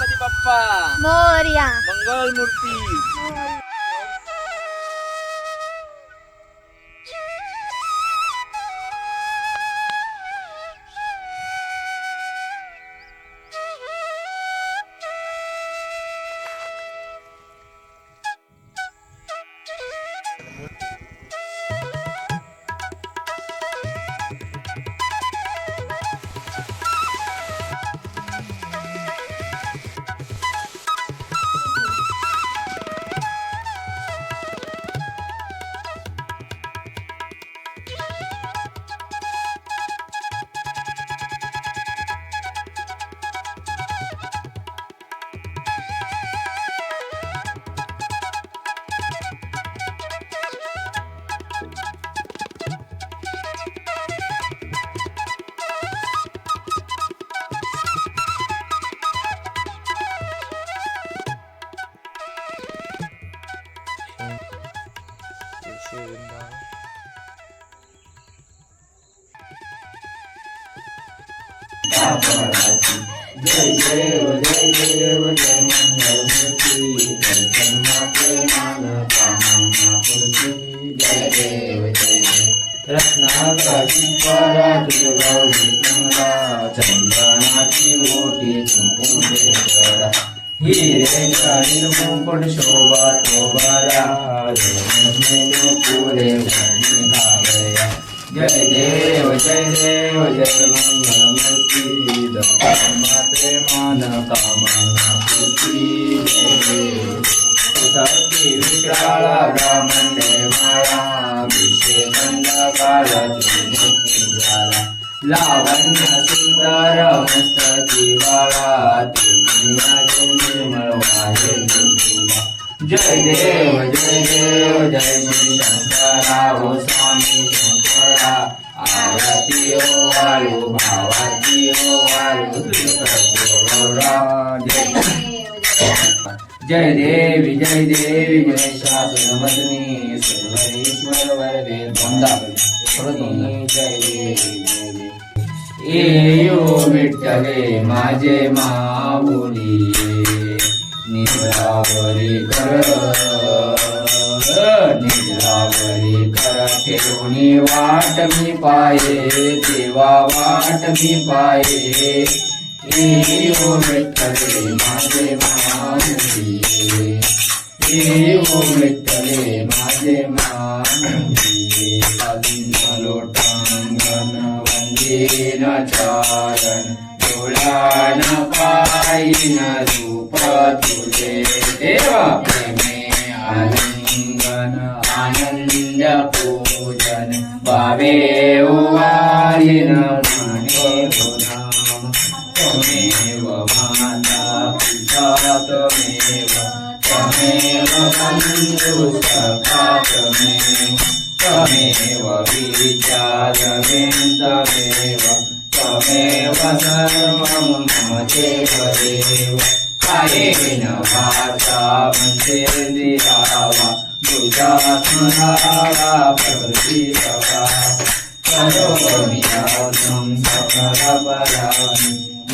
गणपती बाप्पा. मोर्या. मंगल मूर्ती जय देव जय देव जय मंगलमूर्ती मान जय देव जय देव परा कमला चंदनाची मोठी कुंकुम देवरा हिरे मुकुट शोभा तो पुरे जय देव जय देव जय मंगलमूर्ती दत्तमात्रे मान कामना पूर्ती सती विक्राळा ब्राह्मणे माळा विषेखंड काळा लावण्य सुंदर मस्तकी बाळा ते निर्मळ वाहे जय देव जय देव जय श्री जय देवी जय देवी जय शासनमधनी सर्वेश्वर वरदे दोनदा जय देवी जय देवी। येयो विठ्ठले माझे माऊली निरावरी कर निरावरी कर ठेवणी वाट मी पाये देवा वाट मी पाये येयो विठ्ठले माझे माऊली येयो विठ्ठले माझे माऊली कालीन लोटांगण वंदीन चारण डोळ्यान पायीन रूप तुझे देवा प्रेमे आलिंगन त्वमेव त्वमेव बन्धु त्वमेव त्वमेव त्वमेव सर्वं मम देवदेव कायेन वाचा मन्त्रेन्द्रिया वा बुधात्मना वा करोमि यासं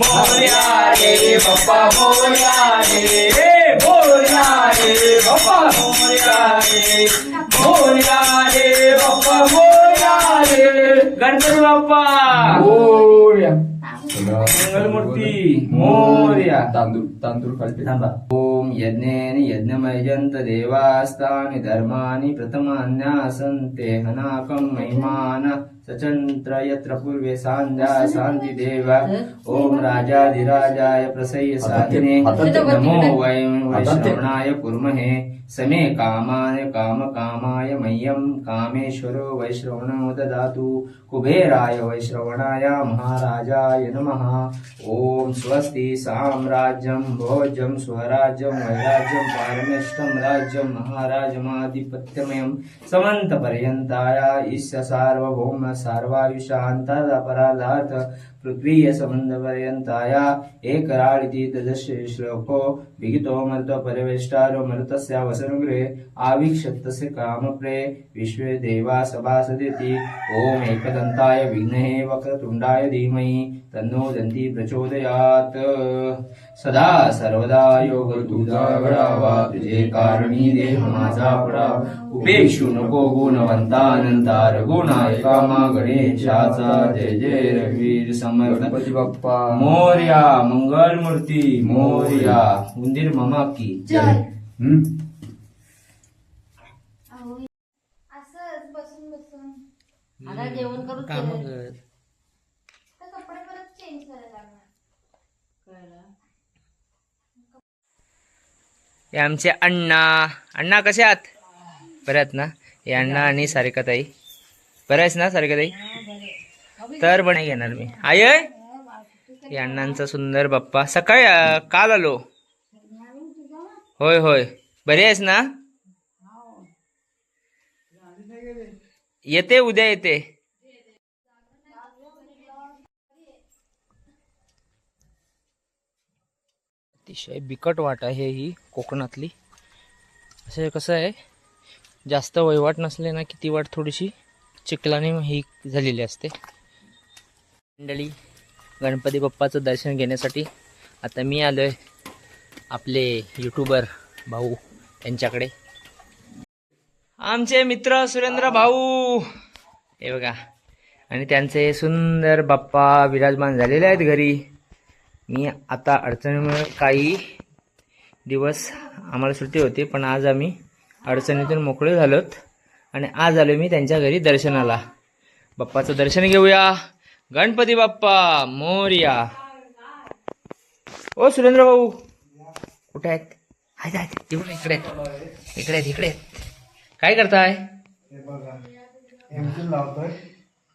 मोरया रे बाप्पा मोरया रे मोरया रे बाप्पा मोरया रे मोरया रे बाप्पा मोरया रे गणपती बाप्पा. मोरया. मंगलमूर्ती. मोरया. तांदूळ तांदूळ खालते. थांबा. ओम यज्ञेन यज्ञमयजंत देवास्तानि धर्माणि प्रथमान्यासन्ते हनाकं महिमान सचंत्र यत्र पूर्वे सांध्या शांती देव ओम राजाधिराजाय प्रसय्य साधिने नमो वयं वैश्रवणाय कुर्महे समे कामाय काम कामाय मह्यं कामेश्वरो वैश्रवणो ददातु कुबेराय वैश्रवणाय महाराजाय नमः। ॐ स्वस्ति साम्राज्यं भोज्यं स्वराज्यं वैराज्यं पारमेष्टं राज्यं महाराजमाधिपत्यमयं समन्तपर्यन्ताय ईश्य सार्वभौम सार्वायुषान्तदपराधात् पृथ्वीय सम्बन्धपर्यन्ताय एकराळिति तदस्य श्लोको विहितो मरुतो परिवेष्टारो मरुतस्य वसनुगृहे कामप्रे विश्वे देवा सभासदिति ॐ एकदन्ताय विघ्नहे वक्रतुण्डाय धीमहि तन्नो दन्ती प्रचोदयात्। सदा सर्वदा योग तुझा घडावा तुझे कारणी देह माझा पडा उपेक्षू नको गुणवंता अनंता रघुनायका मा गणेशाचा। जय जय रघुवीर समर्थ गणपती बाप्पा. मोर्या मंगल मूर्ती. मोर्या. उंदीर मामा की? असंच बसून बसून. आता जेवण करून काम केलं. कर. तर कपडे परत चेंज करायला लागणार. कळलं? हे आमचे अण्णा. अण्णा कसे आहात? बरे आहेत ना? हे अण्णा आणि सारिकाताई. बरं आहेस ना सारिकाताई? तर पण घेणार मी. आय हे अण्णांचा सुंदर बाप्पा. सकाळी काल आलो. होय होय. बरी आहेस ना? येते उद्या येते. अतिशय बिकट वाट आहे ही कोकणातली. असं कसं आहे जास्त वहिवाट नसले ना की ती वाट थोडीशी चिखलाने ही झालेली असते. मंडळी गणपती बाप्पाचं दर्शन घेण्यासाठी आता मी आलो आहे आपले यूट्यूबर भाऊ यांच्याकडे. आमचे मित्र सुरेंद्र भाऊ. हे बघा आणि त्यांचे सुंदर बाप्पा विराजमान झालेले आहेत घरी. मी आता अडचणीमुळे काही दिवस आम्हाला सुट्टी होती पण आज आम्ही अडचणीतून मोकळे झालोत. आणि आज आलो मी त्यांच्या घरी दर्शनाला. बाप्पाचं दर्शन घेऊया. गणपती बाप्पा मोर्या. ओ सुरेंद्र भाऊ. कुठे आहेत? आहेत आहेत. तिकडे इकडे आहेत. इकडे आहेत इकडे आहेत. काय करताय?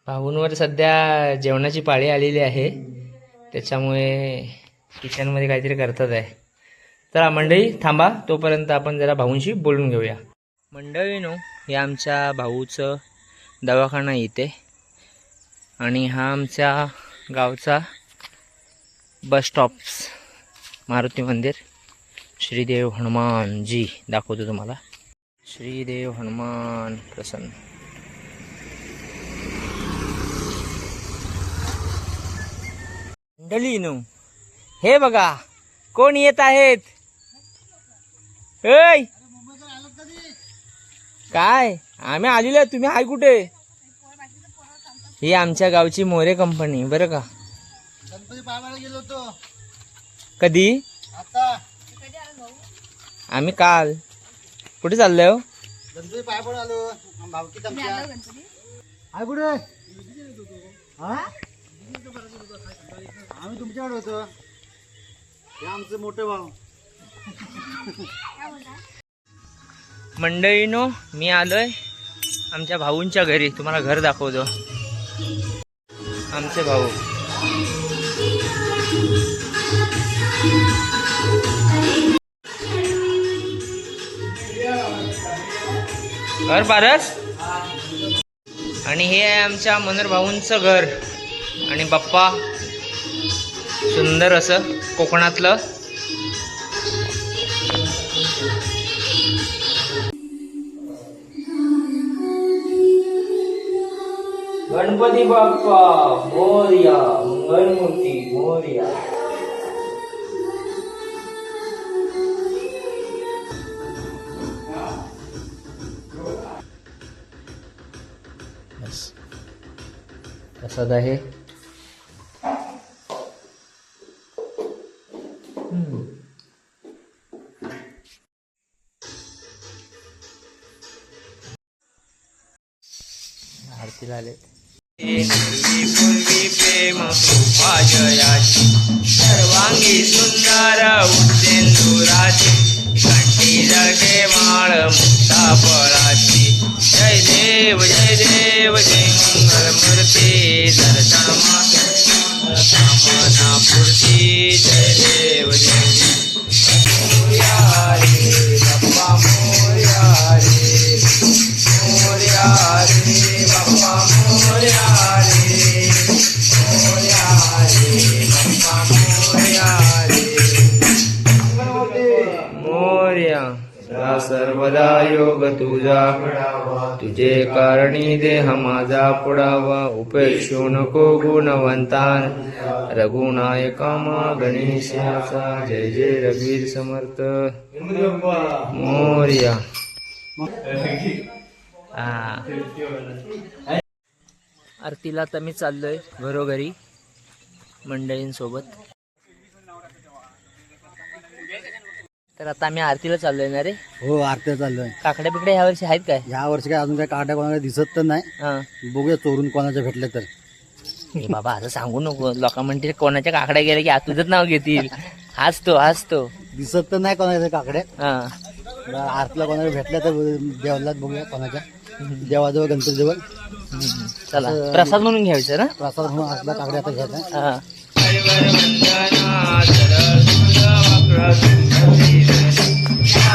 भाऊंवर सध्या जेवणाची पाळी आलेली आहे. त्याच्यामुळे किचनमध्ये काहीतरी करतात आहे. चला मंडळी थांबा. तोपर्यंत आपण जरा भाऊंशी बोलून घेऊया. मंडळीनो हे आमच्या भाऊचं दवाखाना इथे. आणि हा आमच्या गावचा बस स्टॉप्स मारुती मंदिर. श्रीदेव हनुमानजी दाखवतो तुम्हाला. श्रीदेव हनुमान प्रसन्न. मंडळीनो हे बघा कोण येत आहेत? काय? आम्ही आलेलो तुम्ही आहे कुठे? ही आमच्या गावची मोरे कंपनी बरं का? गणपती पाहायला गेलो होतो. कधी? आता. आम्ही काल. कुठे चाललोय हो? गणपती पाय आलो. कुठे? हा? आम्ही तुमच्याकडे होतो. हे आमचे मोठे भाऊ. मंडळीनो मी आलोय आमच्या भाऊंच्या घरी. तुम्हाला घर दाखवतो. आमचे भाऊ. घर पारस? आणि हे आहे आमच्या मनोर भाऊंचं घर. आणि बाप्पा सुंदर असं कोकणातलं. गणपती बाप्पा मोर्या मंगलमूर्ती मोर्या प्रसाद आहे. आरतीला आले तुझा तुझे कारणी देह माझा पुढावा उपेक्षू नको गुणवंता रघुनायका गणेशाचा जय जय रवीर समर्थ। मोर्या। आरतीला तर मी चाललोय घरोघरी मंडळींसोबत. तर आता आम्ही आरतीला चाललोय ना रे. हो आरत्या चाललोय. काकड्या बिकड्या ह्या वर्षी आहेत काय? या वर्षी काय अजून काय काड्या कोणाला दिसत तर नाही. हा. बघूया चोरून कोणाच्या भेटले तर. ए बाबा असं सांगू नको. लोक म्हणते कोणाच्या काकड्या गेल्या की आ तुझंच नाव घेतील. हाच तो हाच तो. दिसत तर नाही कोणाच्या काकड्या. हा. आरतीला कोणाला भेटल्या तर देवालाच बघूया कोणाच्या. देवाजवळ गणपतीजवळ. चला प्रसाद म्हणून घ्यायचं ना? प्रसाद म्हणून आरतीला काकड्या आता घ्यायचा हा.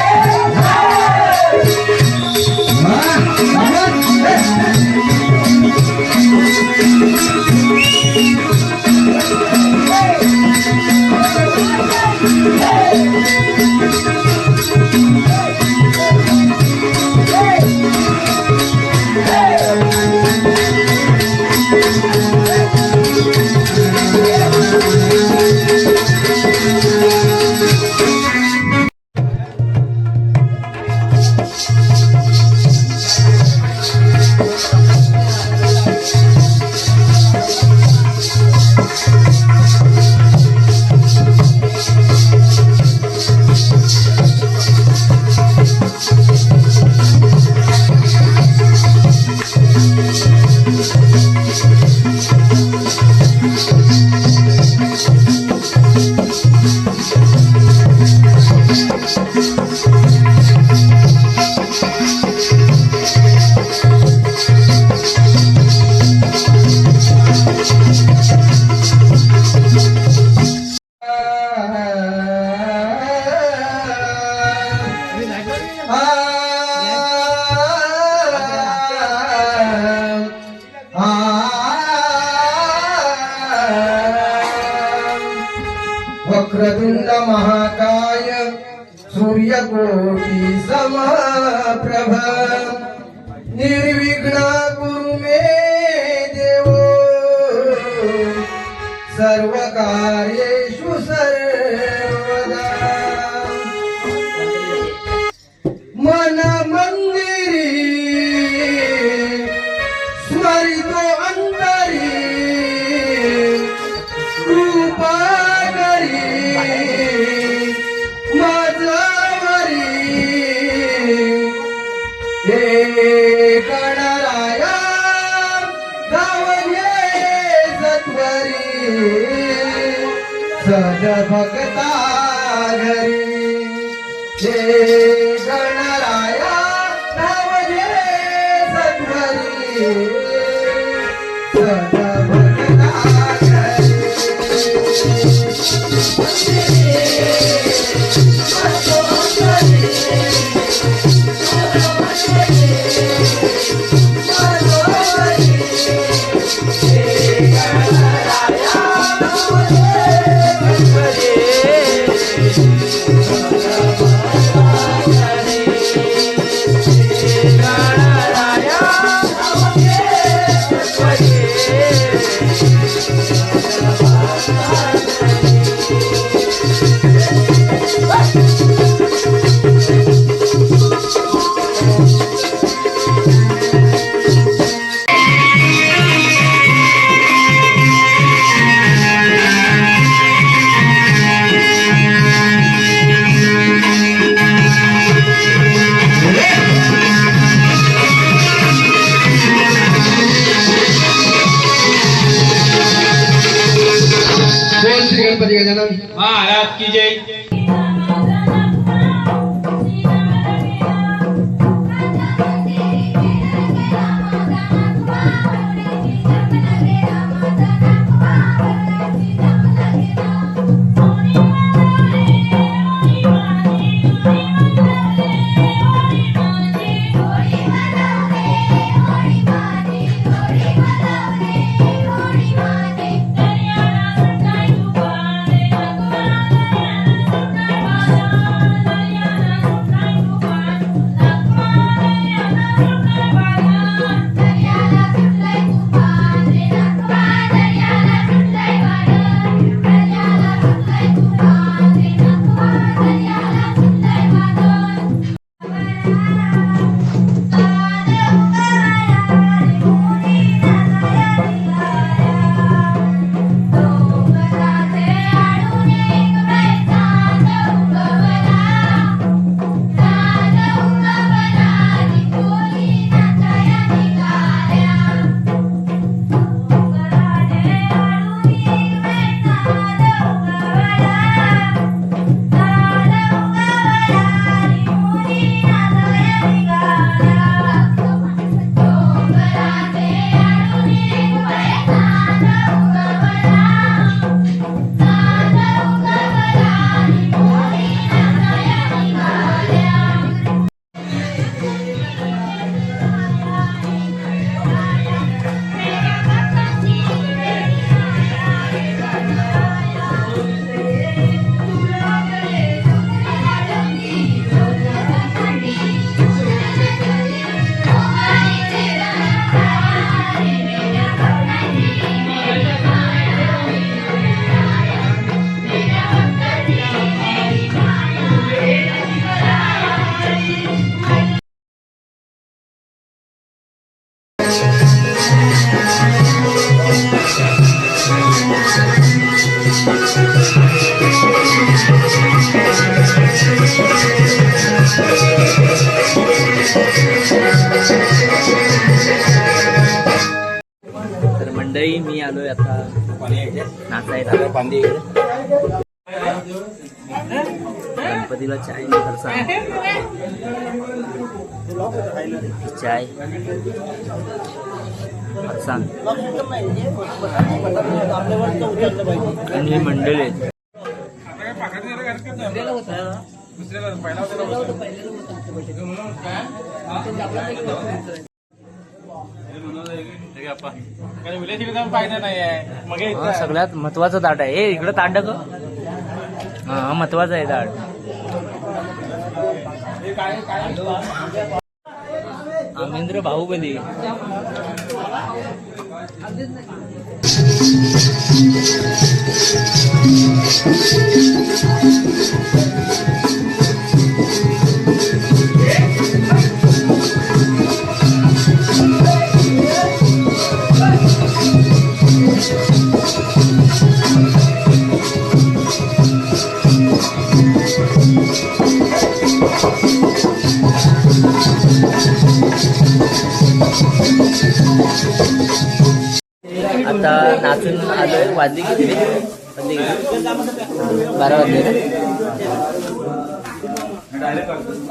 Yeah. सद भक्ता गणपती गजानन. महाराज की जय. गणपतीला चाय सांग. चाय. फरसाण आणि मंडळी आहेत. सगळ्यात महत्वाचं ताट आहे. ए इकडं ताट ग हा हा महत्वाचं आहे ताट आमेंद्र बाहुबली. वाजली किती रे? वाजली किती? बारा वाजले?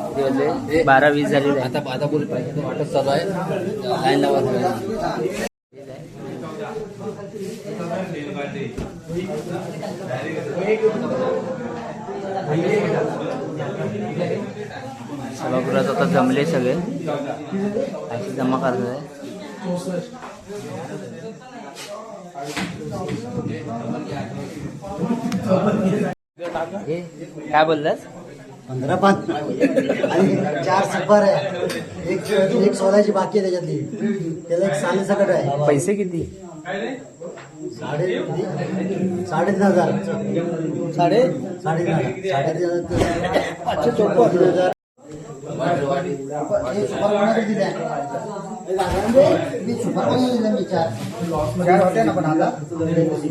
किती वाजले बारा वीस झालेले आता आता बोल पाहिजे वाटत चालू आहे लाईन लावा सभागृहात आता जमले सगळे अशी जमा करत आहे काय बोललास पंधरा पाच। आणि चार सुपर आहे एक एक सोलाची बाकी आहे त्याच्यातली. त्याला एक साली सकट आहे. पैसे किती? साडे साडेतीन हज़ार. साडे? साडेतीन हज़ार. साडेतीन हज़ार.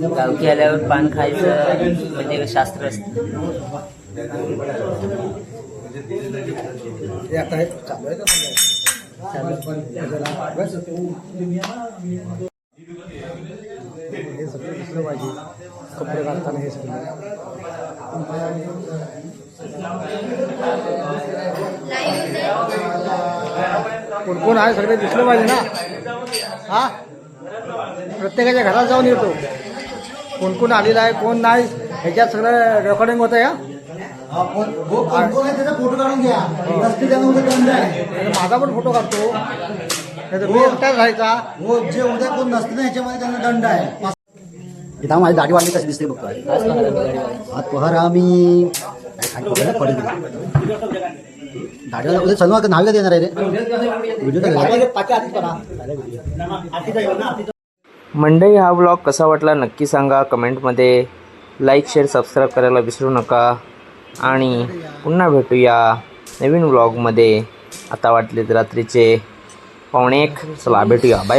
गावठी आल्यावर पान खायचं म्हणजे शास्त्र असत. हे सगळं दिसलं पाहिजे कपडे घालताना हे सगळं. कोण कोण आहे? सगळे दिसलं पाहिजे ना. हा? प्रत्येकाच्या घरात जाऊन येतो. कोण कोण आलेला आहे कोण नाही ह्याच्यात सगळं रेकॉर्डिंग होतं या फोटो काढून घ्या. माझा पण फोटो काढतो. मी एकटाच राहायचा? हो जे उद्या कोण नसते ना त्यांना दंड आहे. इथं माझी दाढी वाढली कशी दिसते बघतो आज पहारा आम्ही दाढीवाला उद्या का नाव देणार आहे रे व्हिडिओ मंडई हा ब्लॉग कसा वाटला नक्की सांगा कमेंटमध्ये लाईक शेअर सबस्क्राईब करायला विसरू नका. आणि पुन्हा भेटूया नवीन ब्लॉगमध्ये आता वाटले रात्रीचे पावणे एक. चला भेटूया. बाय